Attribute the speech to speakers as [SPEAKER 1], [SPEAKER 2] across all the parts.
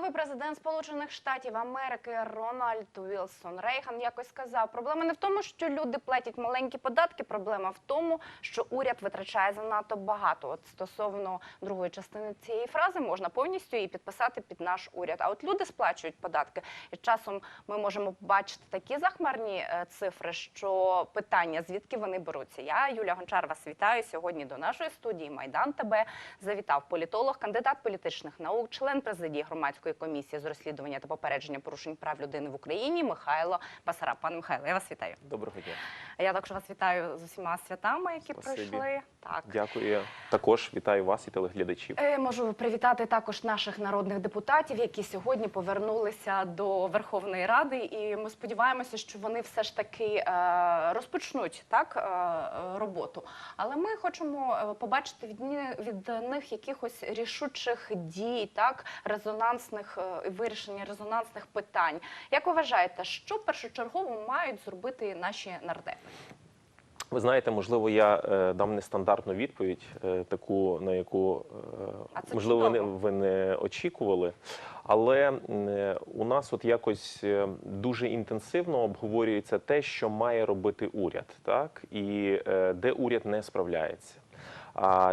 [SPEAKER 1] Черговий президент Сполучених Штатів Америки Рональд Вілсон Рейган якось сказав: проблема не в тому, що люди платять маленькі податки. Проблема в тому, що уряд витрачає занадто багато. От стосовно другої частини цієї фрази можна повністю її підписати під наш уряд. А от люди сплачують податки, і часом ми можемо побачити такі захмарні е, цифри, що питання звідки вони беруться. Я Юлія Гончар вас вітаю сьогодні до нашої студії. Майдан ТБ завітав політолог, кандидат політичних наук, член президії громадської комісії з розслідування та попередження порушень прав людини в Україні Михайло Басараб. Пане Михайло, я вас вітаю.
[SPEAKER 2] Доброго дня.
[SPEAKER 1] Я також вас вітаю з усіма святами, які
[SPEAKER 2] Спасибі.
[SPEAKER 1] пройшли. Так.
[SPEAKER 2] Дякую. Я Також вітаю вас і телеглядачів.
[SPEAKER 1] Е, Можу привітати також наших народних депутатів, які сьогодні повернулися до Верховної Ради, і ми сподіваємося, що вони все ж таки е, розпочнуть так е, роботу. Але ми хочемо побачити від, від них якихось рішучих дій, так резонансних е, вирішення резонансних питань. Як ви вважаєте, що першочергово мають зробити наші нардепи?
[SPEAKER 2] Ви знаєте, можливо, я е, дам нестандартну відповідь, е, таку на яку е, можливо ви не, ви не очікували. Але е, у нас от якось дуже інтенсивно обговорюється те, що має робити уряд, так і е, де уряд не справляється.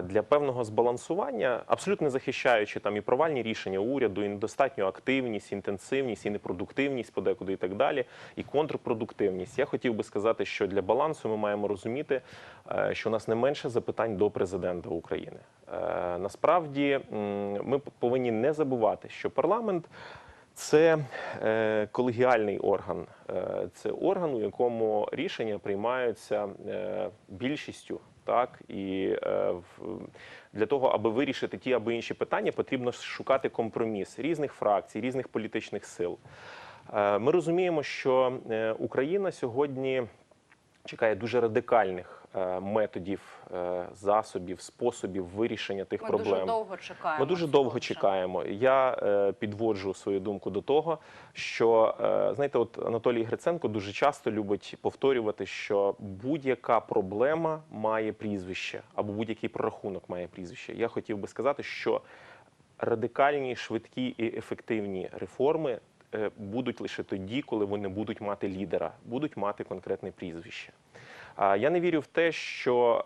[SPEAKER 2] Для певного збалансування, абсолютно захищаючи там і провальні рішення уряду, і недостатню активність, інтенсивність, і непродуктивність подекуди і так далі, і контрпродуктивність. Я хотів би сказати, що для балансу ми маємо розуміти, е, що у нас не менше запитань до президента України. Е, Насправді ми повинні не забувати, що парламент. Це е, колегіальний орган, це орган, у якому рішення приймаються більшістю. Так і е, для того, аби вирішити ті або інші питання, потрібно шукати компроміс різних фракцій, різних політичних сил. Е, ми розуміємо, що е, Україна сьогодні чекає дуже радикальних е, методів, е, засобів, способів вирішення тих
[SPEAKER 1] Ми
[SPEAKER 2] проблем.
[SPEAKER 1] дуже довго чекаємо.
[SPEAKER 2] Ми дуже довго чекаємо. Я е, підводжу свою думку до того, що знаєте, от Анатолій Гриценко дуже часто любить повторювати, що будь-яка проблема має прізвище або будь-який прорахунок має прізвище. Я хотів би сказати, що радикальні, швидкі і ефективні реформи будуть лише тоді, коли вони будуть мати лідера, будуть мати конкретне прізвище. Я не вірю в те, що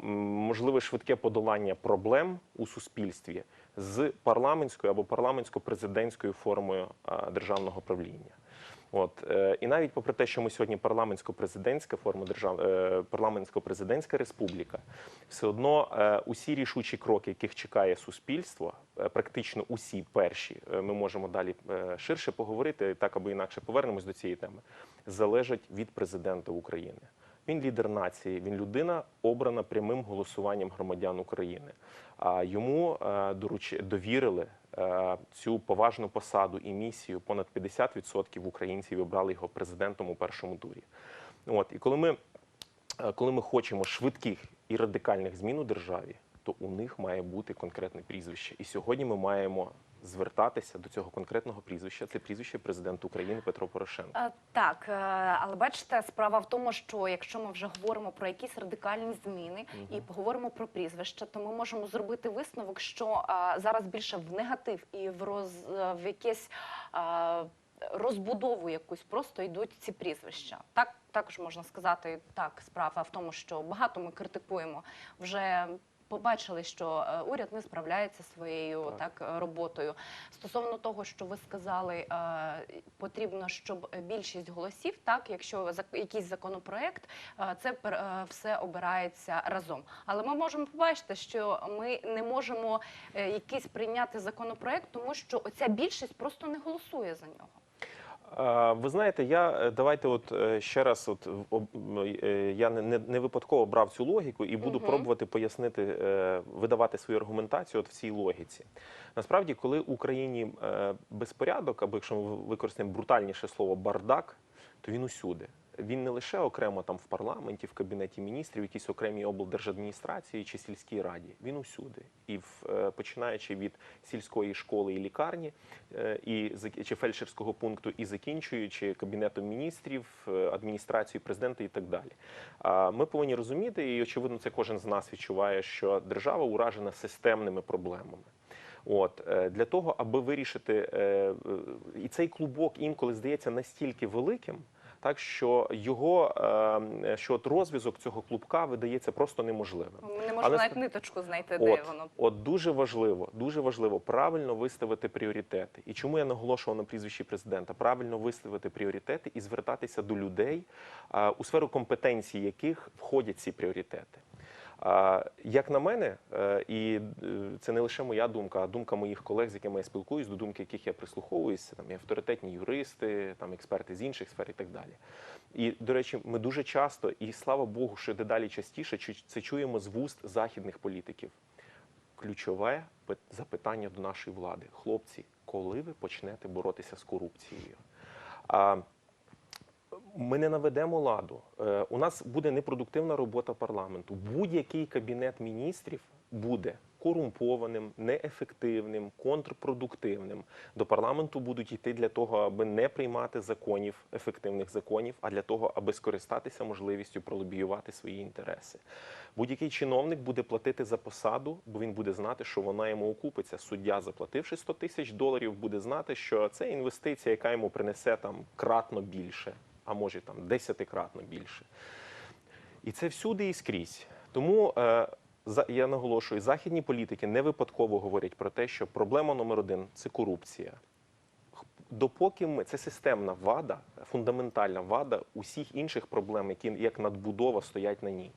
[SPEAKER 2] е, можливе швидке подолання проблем у суспільстві з парламентською або парламентсько-президентською формою е, державного правління. От е, і навіть попри те, що ми сьогодні парламентсько-президентська форма держав, е, парламентсько-президентська республіка, все одно е, усі рішучі кроки, яких чекає суспільство, практично усі перші, ми можемо далі ширше поговорити, так або інакше повернемось до цієї теми, залежать від президента України. Він лідер нації, він людина, обрана прямим голосуванням громадян України. А йому довірили цю поважну посаду і місію. Понад 50% українців обрали його президентом у першому турі. От і коли ми, е, коли ми хочемо швидких і радикальних змін у державі, то у них має бути конкретне прізвище. І сьогодні ми маємо звертатися до цього конкретного прізвища. Це прізвище президента України Петро Порошенко.
[SPEAKER 1] Е, Так, е, але бачите, справа в тому, що якщо ми вже говоримо про якісь радикальні зміни і поговоримо про прізвища, то ми можемо зробити висновок, що е, зараз більше в негатив і в роз в якесь розбудову якусь просто йдуть ці прізвища. Так також можна сказати, так справа в тому, що багато ми критикуємо вже. Побачили, що е, уряд не справляється своєю
[SPEAKER 2] Так.
[SPEAKER 1] так е, роботою. Стосовно того, що ви сказали, е, потрібно, щоб більшість голосів, так якщо якийсь законопроект, це все обирається разом. Але ми можемо побачити, що ми не можемо якийсь прийняти законопроект, тому що оця більшість просто не голосує за нього.
[SPEAKER 2] Ви знаєте, я е, давайте, от е, ще раз, от е, я не, не, випадково брав цю логіку і буду
[SPEAKER 1] угу.
[SPEAKER 2] пробувати пояснити, видавати свою аргументацію от в цій логіці. Насправді, коли в Україні безпорядок, або якщо ми використаємо брутальніше слово бардак, то він усюди. Він не лише окремо там в парламенті, в кабінеті міністрів, в якійсь окремій облдержадміністрації чи сільській раді. Він усюди. І в, е, починаючи від сільської школи і лікарні, е, і чи фельдшерського пункту, і закінчуючи кабінетом міністрів, е, адміністрацією президента і так далі. Ми повинні розуміти, і очевидно, це кожен з нас відчуває, що держава уражена системними проблемами. От для того, аби вирішити і цей клубок інколи здається настільки великим. Так що його е, що от розв'язок цього клубка видається просто неможливим.
[SPEAKER 1] Не можна
[SPEAKER 2] Але
[SPEAKER 1] навіть ниточку знайти, де
[SPEAKER 2] От,
[SPEAKER 1] воно.
[SPEAKER 2] от дуже важливо, дуже важливо правильно виставити пріоритети. І чому я наголошував на прізвищі президента? Правильно виставити пріоритети і звертатися до людей, у сферу компетенції яких входять ці пріоритети. Як на мене, е, і е, це не лише моя думка, а думка моїх колег, з якими я спілкуюсь, до думки яких я прислуховуюся, там і авторитетні юристи, там експерти з інших сфер і так далі. І до речі, ми дуже часто, і слава Богу, що дедалі частіше це чуємо з вуст західних політиків. Ключове запитання до нашої влади: хлопці, коли ви почнете боротися з корупцією? Ми не наведемо ладу. Е, У нас буде непродуктивна робота парламенту. Будь-який кабінет міністрів буде корумпованим, неефективним, контрпродуктивним. До парламенту будуть йти для того, аби не приймати законів, ефективних законів, а для того, аби скористатися можливістю пролобіювати свої інтереси. Будь-який чиновник буде платити за посаду, бо він буде знати, що вона йому окупиться. Суддя, заплативши 100 тисяч доларів, буде знати, що це інвестиція, яка йому принесе там кратно більше, а може там десятикратно більше. І це всюди і скрізь. Тому е, я наголошую, західні політики не випадково говорять про те, що проблема номер один це корупція. Допоки ми це системна вада, фундаментальна вада усіх інших проблем, які як надбудова стоять на ній.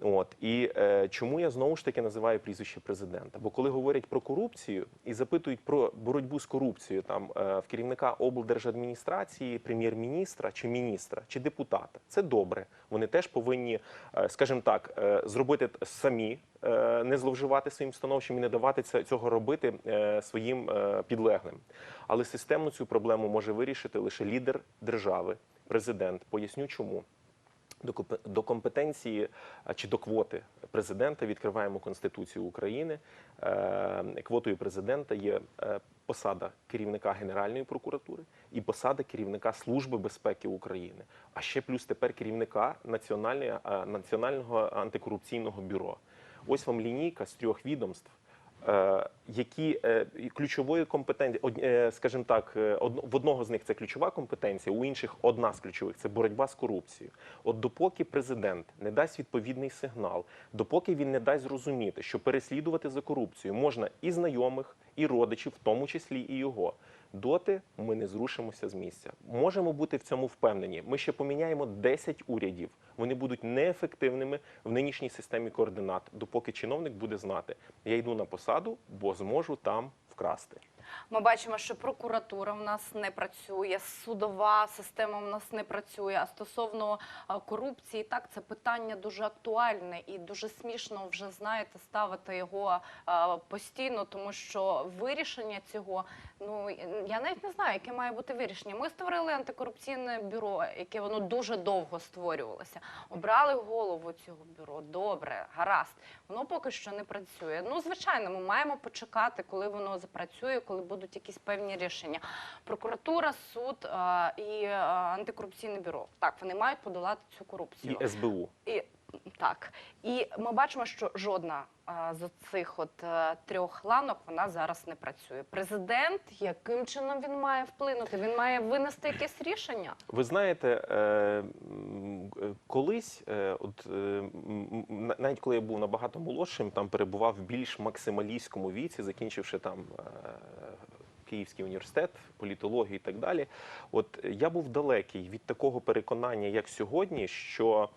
[SPEAKER 2] От і е, чому я знову ж таки називаю прізвище президента? Бо коли говорять про корупцію і запитують про боротьбу з корупцією там е, в керівника облдержадміністрації, прем'єр-міністра чи міністра чи депутата, це добре. Вони теж повинні, е, скажімо так, е, зробити самі, е, не зловживати своїм становищем і не давати цього робити е, своїм е, підлеглим. Але системно цю проблему може вирішити лише лідер держави, президент. Поясню чому. До компетенції чи до квоти президента відкриваємо Конституцію України. Е, Квотою президента є е, посада керівника Генеральної прокуратури і посада керівника Служби безпеки України. А ще плюс тепер керівника Національного антикорупційного бюро. Ось вам лінійка з трьох відомств. Е, Які е, ключової компетенції, е, скажімо так, в одного з них це ключова компетенція, у інших одна з ключових це боротьба з корупцією. От допоки президент не дасть відповідний сигнал, допоки він не дасть зрозуміти, що переслідувати за корупцію можна і знайомих, і родичів, в тому числі і його. Доти ми не зрушимося з місця. Можемо бути в цьому впевнені. Ми ще поміняємо 10 урядів. Вони будуть неефективними в нинішній системі координат, допоки чиновник буде знати, я йду на посаду, бо зможу там вкрасти.
[SPEAKER 1] Ми бачимо, що прокуратура в нас не працює, судова система в нас не працює. А стосовно корупції, так це питання дуже актуальне і дуже смішно вже знаєте ставити його постійно, тому що вирішення цього, ну я навіть не знаю, яке має бути вирішення. Ми створили антикорупційне бюро, яке воно дуже довго створювалося. Обрали голову цього бюро. Добре, гаразд. Воно поки що не працює. Ну, звичайно, ми маємо почекати, коли воно запрацює, коли будуть якісь певні рішення. Прокуратура, суд е, і е, антикорупційне бюро. Так, вони мають подолати цю корупцію.
[SPEAKER 2] І СБУ.
[SPEAKER 1] І так, і ми бачимо, що жодна з цих от е, трьох ланок вона зараз не працює. Президент, яким чином він має вплинути? Він має винести якесь рішення.
[SPEAKER 2] Ви знаєте, е, е, колись, от навіть коли я був набагато молодшим, там перебував в більш максималістському віці, закінчивши там. Київський університет, політологію і так далі. От я був далекий від такого переконання, як сьогодні, що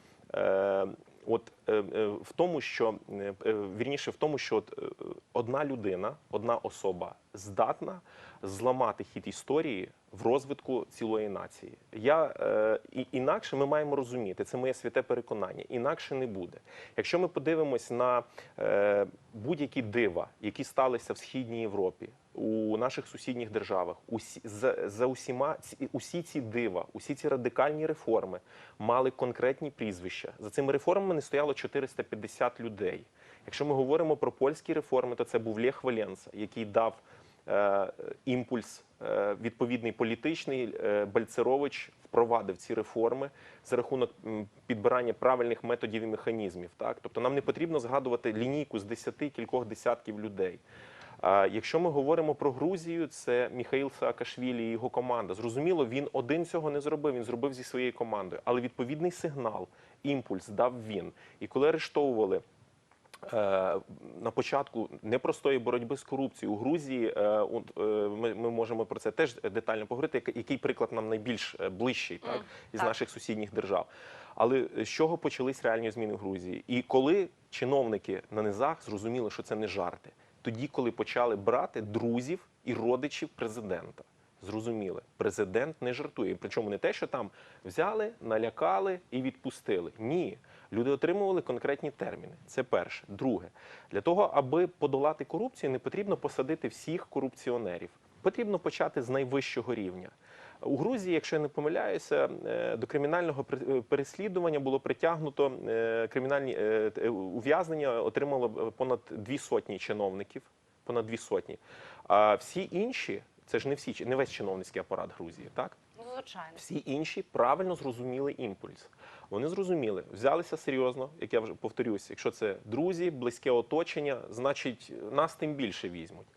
[SPEAKER 2] от е, е, в тому, що е, е, вірніше в тому, що от, е, одна людина, одна особа здатна зламати хід історії в розвитку цілої нації. Я е, інакше ми маємо розуміти, це моє святе переконання. Інакше не буде. Якщо ми подивимось на е, будь-які дива, які сталися в східній Європі, у наших сусідніх державах, усі за, за усіма усі ці дива, усі ці радикальні реформи мали конкретні прізвища. За цими реформами не стояло 450 людей. Якщо ми говоримо про польські реформи, то це був Лех Валенса, який дав е, імпульс е, відповідний політичний. Е, Бальцерович впровадив ці реформи за рахунок підбирання правильних методів і механізмів. Так, тобто нам не потрібно згадувати лінійку з десяти кількох десятків людей. Якщо ми говоримо про Грузію, це Міхаїл Саакашвілі і його команда. Зрозуміло, він один цього не зробив. Він зробив зі своєю командою. Але відповідний сигнал, імпульс дав він. І коли арештовували. е, На початку непростої боротьби з корупцією у Грузії е, е, ми, ми можемо про це теж детально поговорити. який- приклад нам найбільш ближчий, так із
[SPEAKER 1] так.
[SPEAKER 2] наших сусідніх держав. Але з чого почались реальні зміни в Грузії? І коли чиновники на низах зрозуміли, що це не жарти, тоді, коли почали брати друзів і родичів президента. Зрозуміли, президент не жартує. Причому не те, що там взяли, налякали і відпустили. Ні, люди отримували конкретні терміни. Це перше. Друге, для того, аби подолати корупцію, не потрібно посадити всіх корупціонерів. Потрібно почати з найвищого рівня. У Грузії, якщо я не помиляюся, е, до кримінального е, переслідування було притягнуто е, кримінальні ув'язнення отримало понад дві сотні чиновників. Понад дві сотні. А всі інші, це ж не всі, не весь чиновницький апарат Грузії, так?
[SPEAKER 1] Ну, звичайно.
[SPEAKER 2] Всі інші правильно зрозуміли імпульс. Вони зрозуміли, взялися серйозно, як я вже повторюсь, якщо це друзі, близьке оточення, значить нас тим більше візьмуть.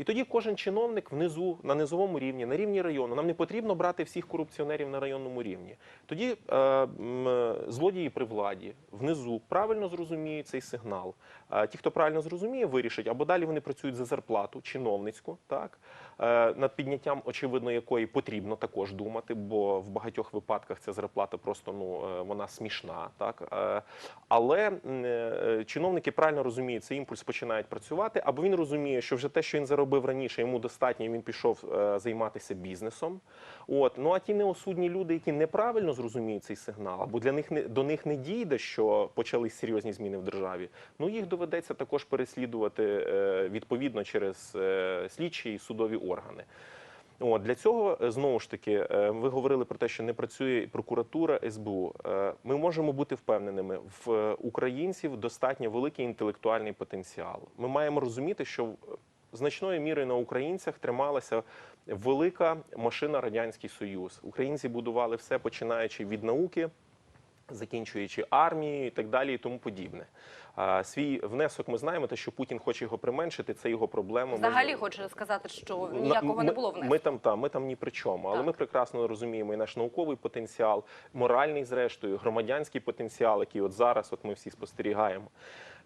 [SPEAKER 2] І тоді кожен чиновник внизу, на низовому рівні, на рівні району, нам не потрібно брати всіх корупціонерів на районному рівні. Тоді е, е, злодії при владі внизу правильно зрозуміють цей сигнал. Ті, хто правильно зрозуміє, вирішать, або далі вони працюють за зарплату чиновницьку, так е, над підняттям, очевидно, якої потрібно також думати, бо в багатьох випадках ця зарплата просто ну е, вона смішна, так Е, але чиновники правильно розуміють, цей імпульс починають працювати, або він розуміє, що вже те, що він заробив раніше, йому достатньо, і він пішов займатися бізнесом. От ну а ті неосудні люди, які неправильно зрозуміють цей сигнал, або для них до них не дійде, що почались серйозні зміни в державі. Ну їх доведеться також переслідувати е, відповідно через е, слідчі і судові органи. От для цього е, знову ж таки ви говорили про те, що не працює прокуратура СБУ. Ми можемо бути впевненими, в українців достатньо великий інтелектуальний потенціал. Ми маємо розуміти, що значною мірою на українцях трималася велика машина радянський союз. Українці будували все, починаючи від науки закінчуючи армією і так далі, і тому подібне. Свій внесок ми знаємо, те, що Путін хоче його применшити, це його проблема.
[SPEAKER 1] Взагалі хоче сказати, що ніякого
[SPEAKER 2] ми,
[SPEAKER 1] не було внеску.
[SPEAKER 2] Ми там та ми там ні при чому, але
[SPEAKER 1] Так.
[SPEAKER 2] ми прекрасно розуміємо і наш науковий потенціал, моральний, зрештою, громадянський потенціал, який от зараз, от ми всі спостерігаємо.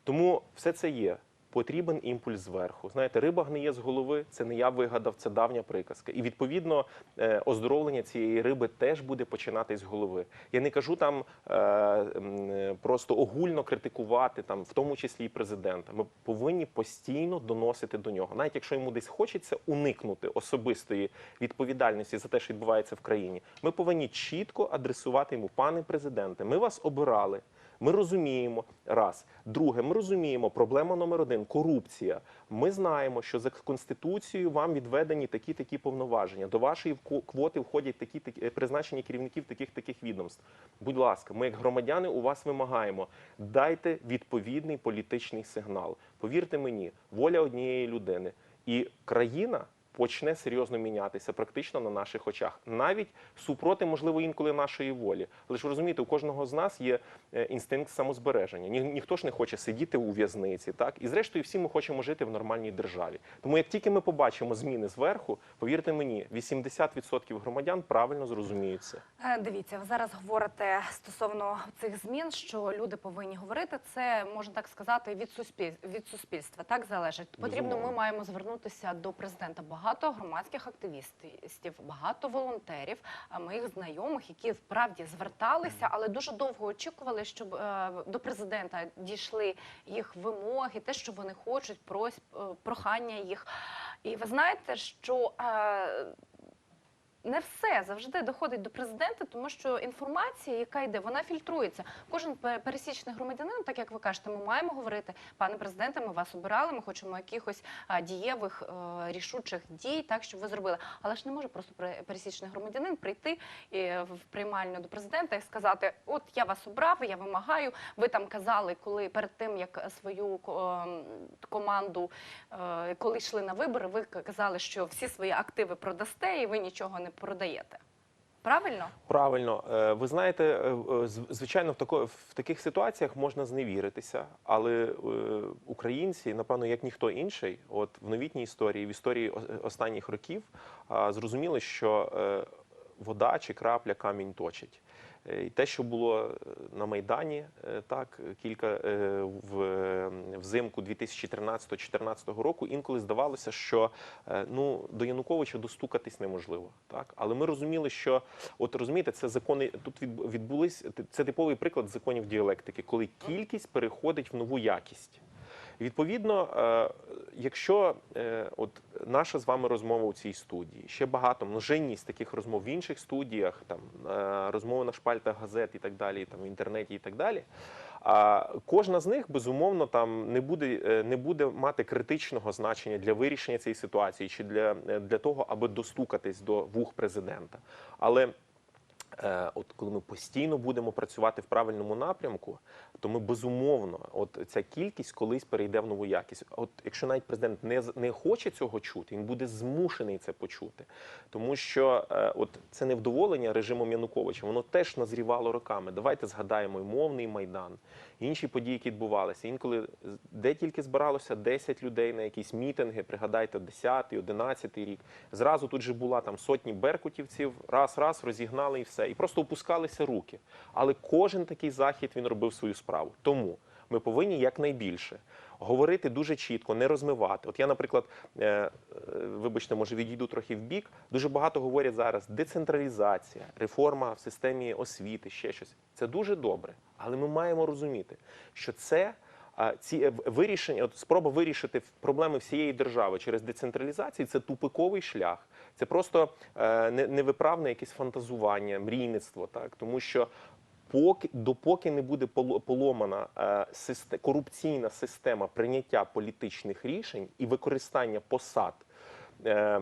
[SPEAKER 2] Тому все це є. Потрібен імпульс зверху. Знаєте, риба гниє з голови. Це не я вигадав, це давня приказка. І відповідно е, оздоровлення цієї риби теж буде починатись з голови. Я не кажу там е, просто огульно критикувати, там, в тому числі і президента. Ми повинні постійно доносити до нього, навіть якщо йому десь хочеться уникнути особистої відповідальності за те, що відбувається в країні. Ми повинні чітко адресувати йому, пане президенте, ми вас обирали. Ми розуміємо раз. Друге, ми розуміємо проблема номер один корупція. Ми знаємо, що за конституцією вам відведені такі такі повноваження. До вашої квоти входять такі такі призначення керівників таких таких відомств. Будь ласка, ми як громадяни у вас вимагаємо. Дайте відповідний політичний сигнал. Повірте мені, воля однієї людини і країна. Почне серйозно мінятися практично на наших очах, навіть супроти, можливо, інколи нашої волі. Але ж ви розумієте, у кожного з нас є е, інстинкт самозбереження. Ні, ніхто ж не хоче сидіти у в'язниці, так і зрештою всі ми хочемо жити в нормальній державі. Тому як тільки ми побачимо зміни зверху, повірте мені, 80% громадян правильно зрозуміють це.
[SPEAKER 1] Е, Дивіться, ви зараз говорите стосовно цих змін, що люди повинні говорити. Це можна так сказати від суспільства від суспільства. Так залежить. Потрібно. Ми маємо звернутися до президента. Багато громадських активістів, багато волонтерів, моїх знайомих, які справді зверталися, але дуже довго очікували, щоб е, до президента дійшли їх вимоги, те, що вони хочуть, е, прохання їх. І ви знаєте, що. Не все завжди доходить до президента, тому що інформація, яка йде, вона фільтрується. Кожен пе- пересічний громадянин, так як ви кажете, ми маємо говорити, пане президенте, ми вас обирали, ми хочемо якихось дієвих е, рішучих дій, так щоб ви зробили. Але ж не може просто пересічний громадянин прийти е, в приймальню до президента і сказати: От я вас обрав, я вимагаю. Ви там казали, коли перед тим як свою ем, команду, е, коли йшли на вибори, ви казали, що всі свої активи продасте, і ви нічого не продаєте. Правильно?
[SPEAKER 2] Правильно, Е, ви знаєте, е, е, звичайно, в тако- в таких ситуаціях можна зневіритися, але українці, напевно, як ніхто інший, от в новітній історії, в історії останніх років, зрозуміли, що вода чи крапля камінь точить. Е, І те, що було е, на Майдані, е, так кілька в взимку 2013-2014 року, інколи здавалося, що ну до Януковича достукатись неможливо. Так, але ми розуміли, що от розумієте, це закони тут відбу- відбулись. Це типовий приклад законів діалектики, коли кількість переходить в нову якість. Відповідно, е, якщо е, от наша з вами розмова у цій студії, ще багато множинність таких розмов в інших студіях, там е, розмови на шпальтах газет і так далі, там в інтернеті і так далі. А кожна з них безумовно там не буде не буде мати критичного значення для вирішення цієї ситуації чи для, для того, аби достукатись до вух президента. Але От коли ми постійно будемо працювати в правильному напрямку, то ми безумовно, от ця кількість колись перейде в нову якість. От якщо навіть президент не не хоче цього чути, він буде змушений це почути, тому що е, от це невдоволення режимом Януковича, воно теж назрівало роками. Давайте згадаємо і мовний майдан, інші події, які відбувалися. Інколи де тільки збиралося 10 людей на якісь мітинги, пригадайте 10-й, 11-й рік. Зразу тут же була там сотні беркутівців, раз, раз розігнали і все. І просто опускалися руки. Але кожен такий захід він робив свою справу. Тому ми повинні якнайбільше говорити дуже чітко, не розмивати. От я, наприклад, е, е, вибачте, може відійду трохи в бік. Дуже багато говорять зараз децентралізація, реформа в системі освіти, ще щось. Це дуже добре, але ми маємо розуміти, що це. Ці е, вирішення, от спроба вирішити проблеми всієї держави через децентралізацію це тупиковий шлях. Це просто е, не- невиправне якесь фантазування, мрійництво, так тому що. Поки допоки не буде поло- поломана е, корупційна система прийняття політичних рішень і використання посад. Е,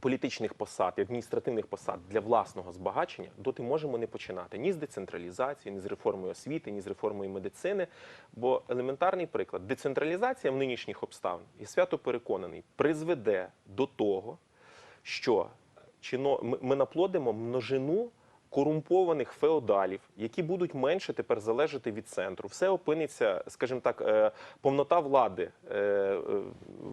[SPEAKER 2] політичних посад і адміністративних посад для власного збагачення, доти можемо не починати ні з децентралізації, ні з реформою освіти, ні з реформою медицини. Бо елементарний приклад: децентралізація в нинішніх обставин, я свято переконаний, призведе до того, що ми, наплодимо множину корумпованих феодалів, які будуть менше тепер залежати від центру. Все опиниться, скажімо так, е, повнота влади. е, е,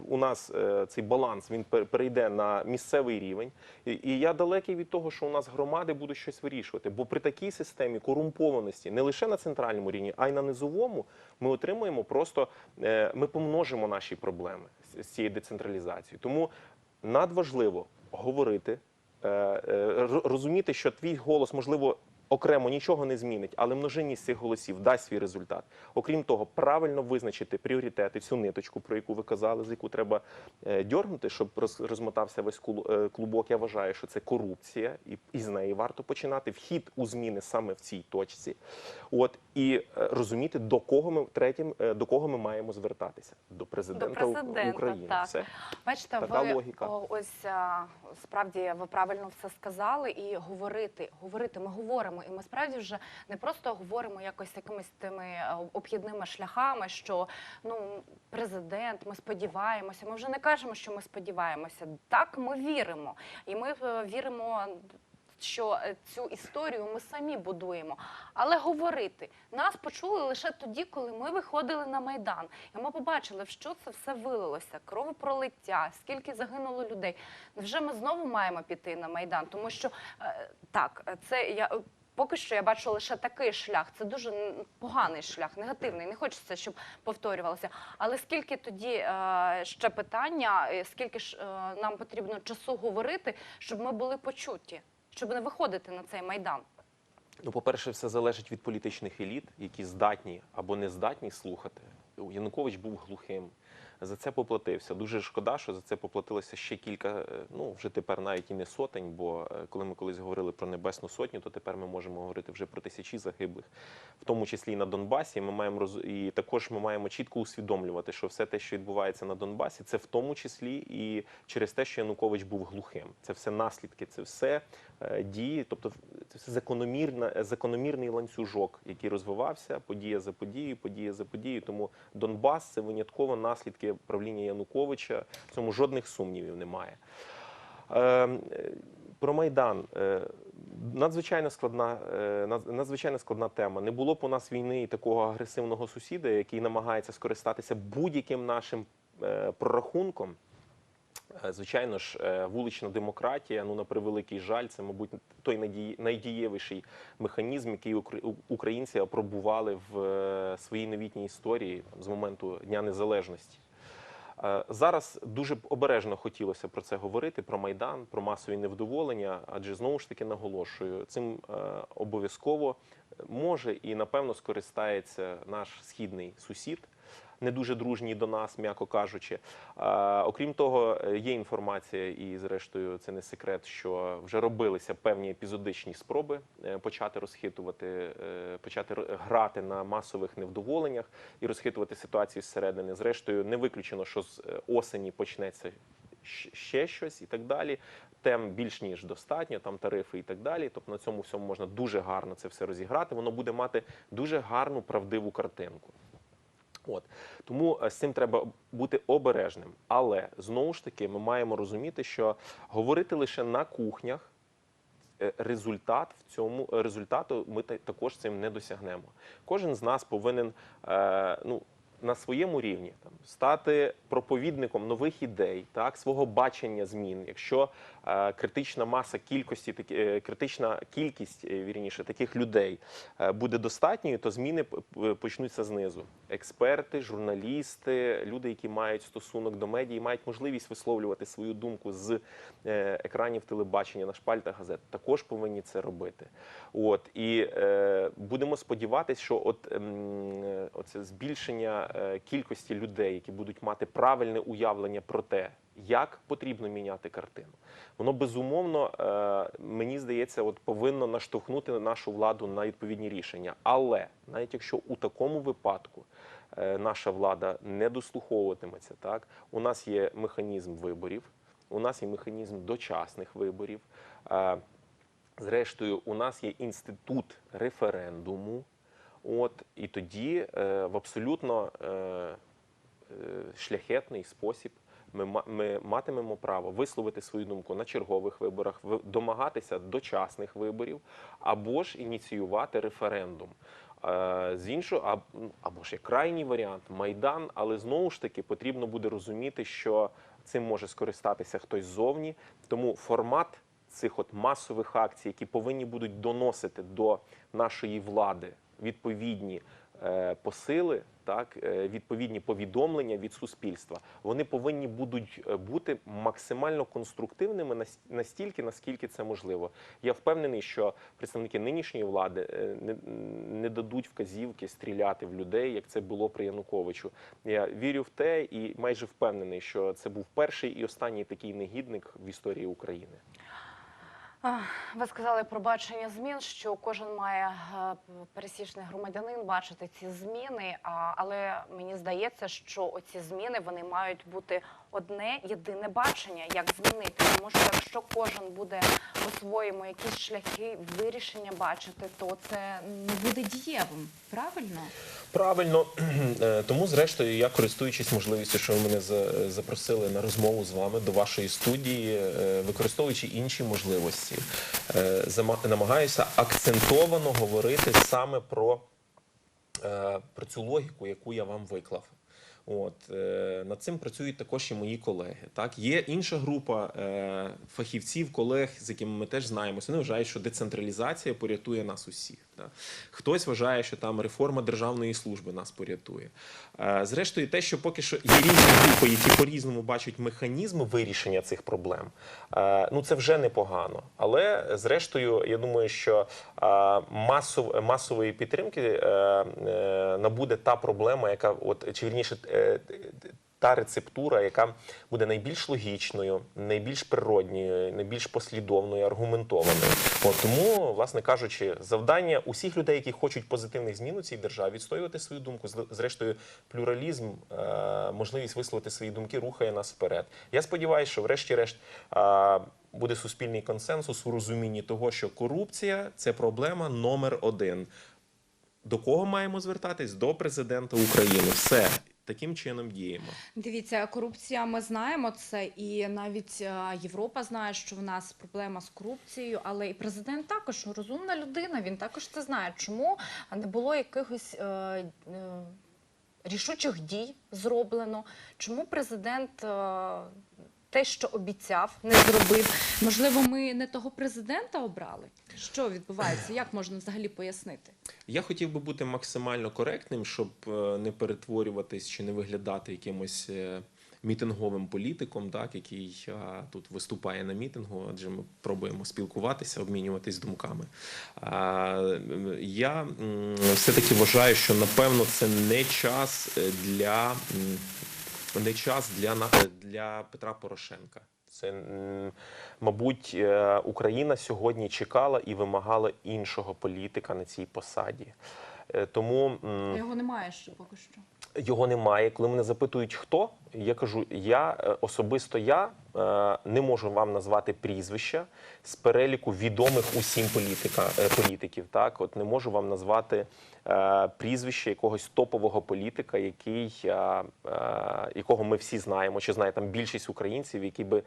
[SPEAKER 2] У нас цей баланс він перейде на місцевий рівень. І, я далекий від того, що у нас громади будуть щось вирішувати. Бо при такій системі корумпованості не лише на центральному рівні, а й на низовому, ми отримуємо просто ми помножимо наші проблеми з цією децентралізацією. Тому надважливо говорити, е, е, розуміти, що твій голос, можливо, окремо нічого не змінить, але множинність цих голосів дасть свій результат. Окрім того, правильно визначити пріоритети, цю ниточку, про яку ви казали, з яку треба е, дьорнути, щоб роз- розмотався весь е, клубок. Я вважаю, що це корупція, і, з неї варто починати. Вхід у зміни саме в цій точці. От і е, розуміти, до кого ми третім, до кого ми маємо звертатися до президента, У-
[SPEAKER 1] президента,
[SPEAKER 2] України.
[SPEAKER 1] так.
[SPEAKER 2] Все.
[SPEAKER 1] Бачите,
[SPEAKER 2] Така
[SPEAKER 1] ви
[SPEAKER 2] логіка.
[SPEAKER 1] ось справді ви правильно все сказали, і говорити, говорити. Ми говоримо, і ми справді вже не просто говоримо якось якимись тими е, обхідними шляхами, що ну президент, ми сподіваємося. Ми вже не кажемо, що ми сподіваємося. Так, ми віримо, і ми е, віримо. Що е, цю історію ми самі будуємо, але говорити нас почули лише тоді, коли ми виходили на майдан, і ми побачили, в що це все вилилося: кровопролиття, скільки загинуло людей. Невже ми знову маємо піти на майдан? Тому що так, це я. Поки що я бачу лише такий шлях. Це дуже поганий шлях, негативний. Не хочеться, щоб повторювалося. Але скільки тоді е, ще питання, скільки ж е, нам потрібно часу говорити, щоб ми були почуті, щоб не виходити на цей майдан?
[SPEAKER 2] Ну, по-перше, все залежить від політичних еліт, які здатні або не здатні слухати. Янукович був глухим. За це поплатився. Дуже шкода, що за це поплатилося ще кілька, е, ну вже тепер навіть і не сотень. Бо е, коли ми колись говорили про небесну сотню, то тепер ми можемо говорити вже про тисячі загиблих, в тому числі і на Донбасі. Ми маємо роз... і також ми маємо чітко усвідомлювати, що все те, що відбувається на Донбасі, це в тому числі і через те, що Янукович був глухим. Це все наслідки, це все е, дії, тобто це все закономірна, закономірний ланцюжок, який розвивався подія за подією, подія за подією. Тому Донбас це винятково наслідки правління Януковича. В цьому жодних сумнівів немає. Е, Про Майдан Е, надзвичайно складна, е, над- надзвичайно складна тема. Не було б у нас війни і такого агресивного сусіда, який намагається скористатися будь-яким нашим прорахунком. Звичайно ж, вулична демократія, ну на превеликий жаль, це, мабуть, той найдієвіший механізм, який укр- українці опробували в своїй новітній історії з моменту Дня Незалежності. Е, Зараз дуже обережно хотілося про це говорити: про майдан, про масові невдоволення, адже знову ж таки наголошую, цим е, обов'язково може і напевно скористається наш східний сусід. Не дуже дружній до нас, м'яко кажучи. А, окрім того, е, є інформація, і зрештою це не секрет, що вже робилися певні епізодичні спроби е, почати розхитувати, е, почати грати на масових невдоволеннях і розхитувати ситуацію зсередини. Зрештою, не виключено, що з е, осені почнеться ще щось і так далі. Тем більш ніж достатньо, там тарифи і так далі. Тобто на цьому всьому можна дуже гарно це все розіграти. Воно буде мати дуже гарну правдиву картинку. От тому е, з цим треба бути обережним. Але знову ж таки, ми маємо розуміти, що говорити лише на кухнях. е, Результат в цьому е, результату ми та- також цим не досягнемо. Кожен з нас повинен ну, на своєму рівні там, стати проповідником нових ідей, так, свого бачення змін. Якщо е, критична маса кількості, такі- е, критична кількість е, вірніше, таких людей е, буде достатньою, то зміни почнуться знизу. Експерти, журналісти, люди, які мають стосунок до медії, мають можливість висловлювати свою думку з е, екранів телебачення на шпальтах газет, також повинні це робити. От і е, будемо сподіватися, що от ем, е, оце збільшення кількості людей, які будуть мати правильне уявлення про те, як потрібно міняти картину, воно безумовно е, мені здається, от повинно наштовхнути нашу владу на відповідні рішення. Але навіть якщо у такому випадку е, наша влада не дослуховуватиметься, так у нас є механізм виборів, у нас є механізм дочасних виборів. Е, Зрештою, у нас є інститут референдуму. От і тоді е, в абсолютно е, е, шляхетний спосіб ми, ми матимемо право висловити свою думку на чергових виборах, ви- домагатися дочасних виборів або ж ініціювати референдум. Е, З іншого, аб- або ж є крайній варіант майдан, але знову ж таки потрібно буде розуміти, що цим може скористатися хтось ззовні. Тому формат цих от масових акцій, які повинні будуть доносити до нашої влади відповідні е, посили, так е, відповідні повідомлення від суспільства, вони повинні будуть е, бути максимально конструктивними нас- настільки, наскільки це можливо. Я впевнений, що представники нинішньої влади не дадуть вказівки стріляти в людей, як це було при Януковичу. Я вірю в те і майже впевнений, що це був перший і останній такий негідник в історії України.
[SPEAKER 1] Ви сказали про бачення змін, що кожен має е, пересічний громадянин бачити ці зміни. Але мені здається, що оці зміни вони мають бути одне єдине бачення, як змінити. Тому що якщо кожен буде по-своєму якісь шляхи вирішення бачити, то це
[SPEAKER 3] не буде дієвим, правильно?
[SPEAKER 2] Правильно, Е, тому зрештою, я користуючись можливістю, що ви мене запросили на розмову з вами до вашої студії, е, використовуючи інші можливості, е, намагаюся акцентовано говорити саме про, про цю логіку, яку я вам виклав. От е, над цим працюють також і мої колеги. Так є інша група е, фахівців, колег, з якими ми теж знаємося. Вони вважають, що децентралізація порятує нас усіх. Так? Хтось вважає, що там реформа державної служби нас порятує. Е, зрештою, те, що поки що є різні групи, які по-різному бачать механізми вирішення цих проблем, е, ну це вже непогано. Але зрештою, я думаю, що масов, масової підтримки е, е, набуде та проблема, яка от чи вірніше. Та рецептура, яка буде найбільш логічною, найбільш природньою, найбільш послідовною, аргументованою. От тому, власне кажучи, завдання усіх людей, які хочуть позитивних змін у цій державі, відстоювати свою думку. Зрештою, плюралізм, е, можливість висловити свої думки рухає нас вперед. Я сподіваюся, що, врешті-решт, е, буде суспільний консенсус у розумінні того, що корупція це проблема номер один. До кого маємо звертатись? До президента України. Все. Таким чином діємо.
[SPEAKER 3] Дивіться, корупція, ми знаємо це, і навіть е, Європа знає, що в нас проблема з корупцією, але і президент також розумна людина. Він також це знає. Чому не було якихось е, е, рішучих дій зроблено? Чому президент е, те, що обіцяв, не зробив? Можливо, ми не того президента обрали? Що відбувається? Як можна взагалі пояснити?
[SPEAKER 2] Я хотів би бути максимально коректним, щоб е, не перетворюватись чи не виглядати якимось е, мітинговим політиком, так який а, тут виступає на мітингу, адже ми пробуємо спілкуватися, обмінюватись думками. А, я все-таки вважаю, що напевно це не час е, для не час для на- для Петра Порошенка. Це, мабуть, е, Україна сьогодні чекала і вимагала іншого політика на цій посаді. Е, Тому
[SPEAKER 3] Його немає ще поки що.
[SPEAKER 2] Його немає. Коли мене запитують, хто, я кажу: я е, особисто я е, не можу вам назвати прізвища з переліку відомих усім політика, е, політиків. Так, от не можу вам назвати прізвище якогось топового політика, який, якого ми всі знаємо, чи знає там більшість українців, які би.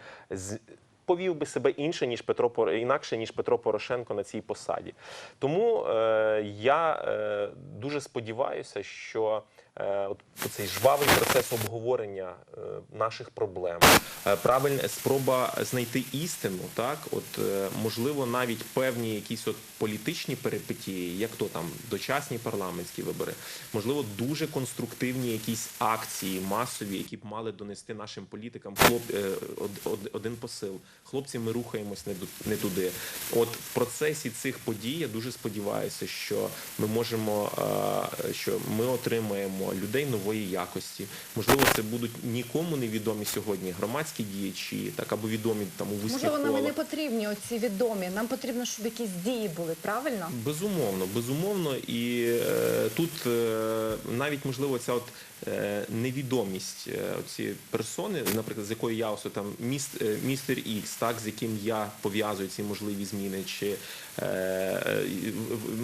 [SPEAKER 2] Повів би себе інше ніж Петро інакше ніж Петро Порошенко на цій посаді. Тому е, я е, дуже сподіваюся, що от цей жвавий процес обговорення е, наших проблем, е, правильна спроба знайти істину, так от е, можливо, навіть певні якісь от політичні перипетії, як то там дочасні парламентські вибори, можливо, дуже конструктивні якісь акції масові, які б мали донести нашим політикам хлоп, е, од- од- один посил. Хлопці, ми рухаємось не, туди. От в процесі цих подій я дуже сподіваюся, що ми можемо, е, що ми отримаємо людей нової якості. Можливо, це будуть нікому невідомі сьогодні громадські діячі, так або відомі там у вузьких
[SPEAKER 3] Можливо, нам і не потрібні оці відомі. Нам потрібно, щоб якісь дії були, правильно?
[SPEAKER 2] Безумовно, безумовно, і е, тут е, навіть можливо ця от невідомість е, ці персони, наприклад, з якою я ось там міст, е, містер Ікс, так з яким я пов'язую ці можливі зміни, чи е, е,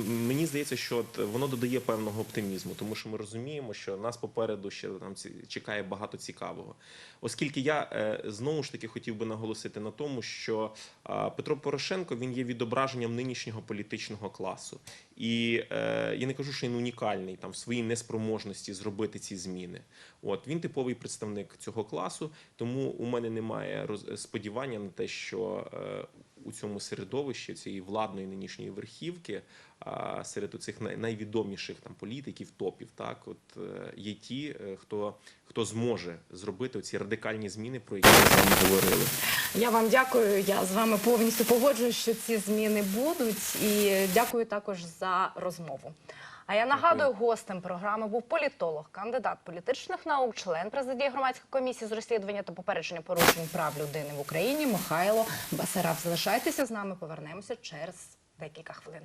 [SPEAKER 2] мені здається, що воно додає певного оптимізму, тому що ми розуміємо, що нас попереду ще там чекає багато цікавого. Оскільки я е, знову ж таки хотів би наголосити на тому, що Петро Порошенко він є відображенням нинішнього політичного класу. І е, я не кажу, що він унікальний там в своїй неспроможності зробити ці зміни. От він типовий представник цього класу, тому у мене немає роз- сподівання на те, що е, у цьому середовищі цієї владної нинішньої верхівки, серед цих найвідоміших там політиків, топів, так от е, є ті, е, хто, хто зможе зробити ці радикальні зміни, про які ми з вами говорили.
[SPEAKER 3] Я вам дякую. Я з вами повністю погоджуюсь, що ці зміни будуть. І дякую також за розмову.
[SPEAKER 1] А я нагадую, гостем програми був політолог, кандидат політичних наук, член президії громадської комісії з розслідування та попередження порушень прав людини в Україні Михайло Басарав. Залишайтеся з нами. Повернемося через декілька хвилин.